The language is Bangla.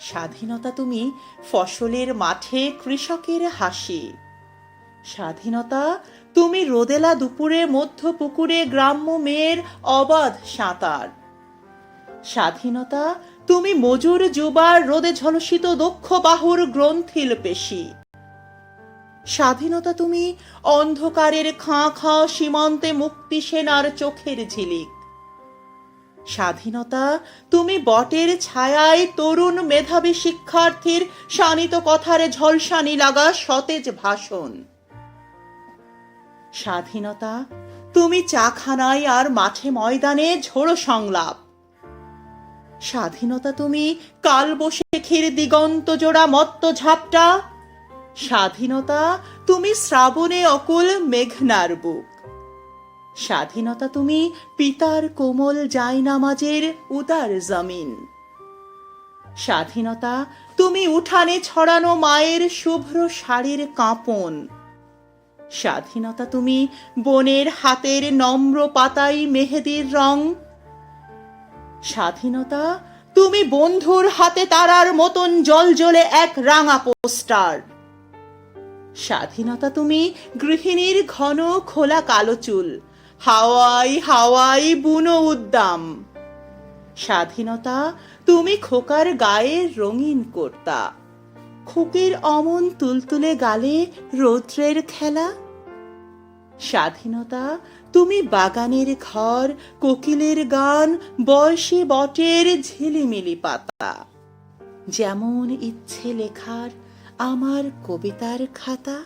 স্বাধীনতা তুমি ফসলের মাঠে কৃষকের হাসি। স্বাধীনতা তুমি রোদেলা দুপুরে মধ্য পুকুরে গ্রাম্য মেয়ের অবাধ সাঁতার। স্বাধীনতা তুমি মজুর যুবার রোদে ঝলসিত দক্ষ বাহুর গ্রন্থিল পেশি। স্বাধীনতা তুমি অন্ধকারের খাঁ খাঁ সীমান্তে মুক্তি সেনার চোখের ঝিলিক। স্বাধীনতা? তুমি বটের ছায়ায় তরুণ মেধাবী শিক্ষার্থীর শানিত কথারে ঝলসানি লাগা সতেজ ভাষণ। স্বাধীনতা? তুমি চাখানায় আর মাঠে ময়দানে ঝোড়ো সংলাপ। স্বাধীনতা তুমি কাল বসেখির দিগন্ত জোড়া মত্ত ঝাপটা। স্বাধীনতা তুমি শ্রাবণে অকুল মেঘনার বুক। স্বাধীনতা তুমি পিতার কোমল জায়নামাজের উদার জমিন। স্বাধীনতা তুমি উঠানে ছড়ানো মায়ের শুভ্র শাড়ির কাঁপন। স্বাধীনতা তুমি বনের হাতের নম্র পাতাই মেহেদির রং। স্বাধীনতা তুমি বন্ধুর হাতে তারার মতন জল এক রাঙা পোস্টার। স্বাধীনতা তুমি গৃহিণীর ঘন খোলা কালো চুল। হাওয়াই হাওয়াই বুনো উদ্দাম। স্বাধীনতা তুমি খোকার গায়ের রঙিন কর্তা। খুকির অমন তুলতুলে গালে রৌদ্রের খেলা। স্বাধীনতা তুমি বাগানের ঘর, কোকিলের গান, বয়সী বটের ঝিলিমিলি পাতা। যেমন ইচ্ছে লেখার আমার কবিতার খাতা।